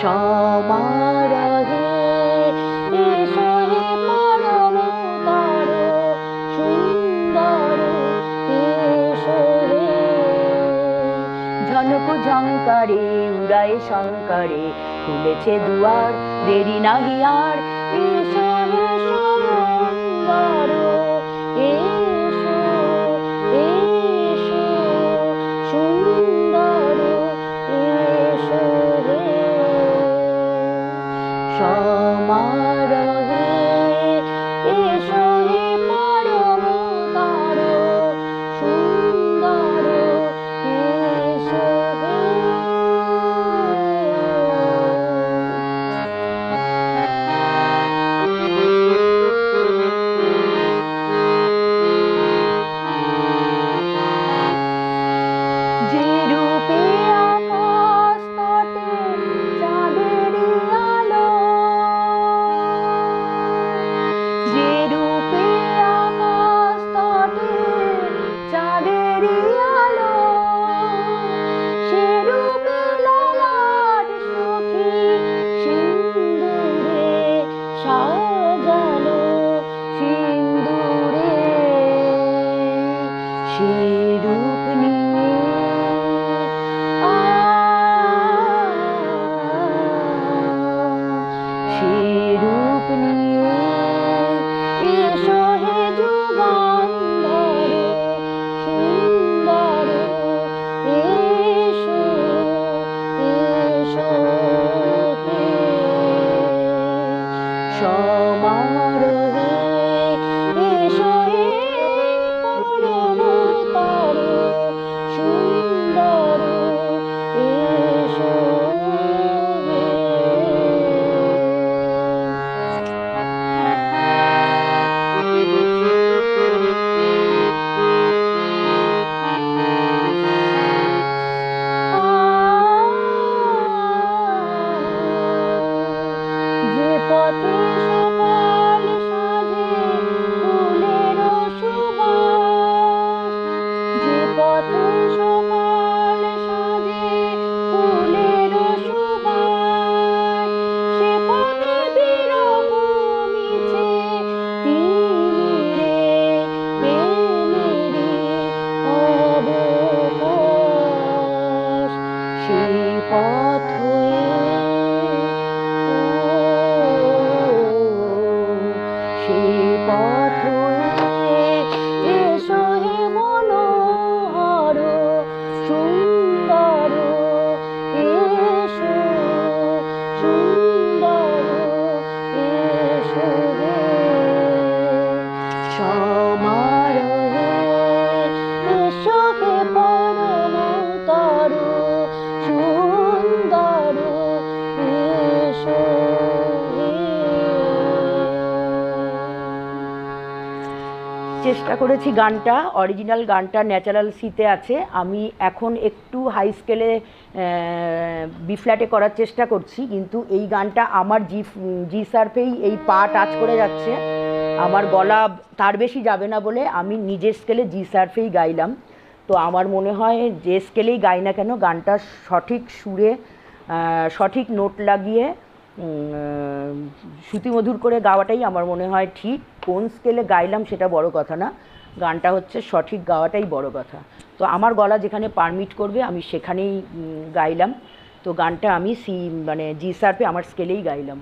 সমারোহে এসো হে হে। ঝনক ঝঙ্কারে উড়ায় শঙ্করে, খুলেছে দুয়ার, দেরি নাহি আর। এসো এসো সুন্দর সুন্দর সে এসো চেষ্টা করেছি গানটা অরিজিনাল গানটা ন্যাচারাল সিতে আছে। আমি এখন একটু হাই স্কেলে বি ফ্ল্যাটে করার চেষ্টা করছি, কিন্তু এই গানটা আমার জি জি সার্ফেই এই পা টাচ করে যাচ্ছে। আমার গলা তার বেশি যাবে না বলে আমি নিজের স্কেলে জি সার্ফেই গাইলাম। তো আমার মনে হয় যে স্কেলেই গাই না কেন, গানটা সঠিক সুরে সঠিক নোট লাগিয়ে শ্রুতিমধুর করে গাওয়াটাই আমার মনে হয় ঠিক। কোন স্কেলে গাইলাম সেটা বড় কথা না। গানটা হচ্ছে সঠিক গাওয়াটাই বড় কথা। তো আমার গলা যেখানে পারমিট করবে আমি সেখানেই গাইলাম। তো গানটা আমি সি মানে জি সার্পে আমার স্কেলেই গাইলাম।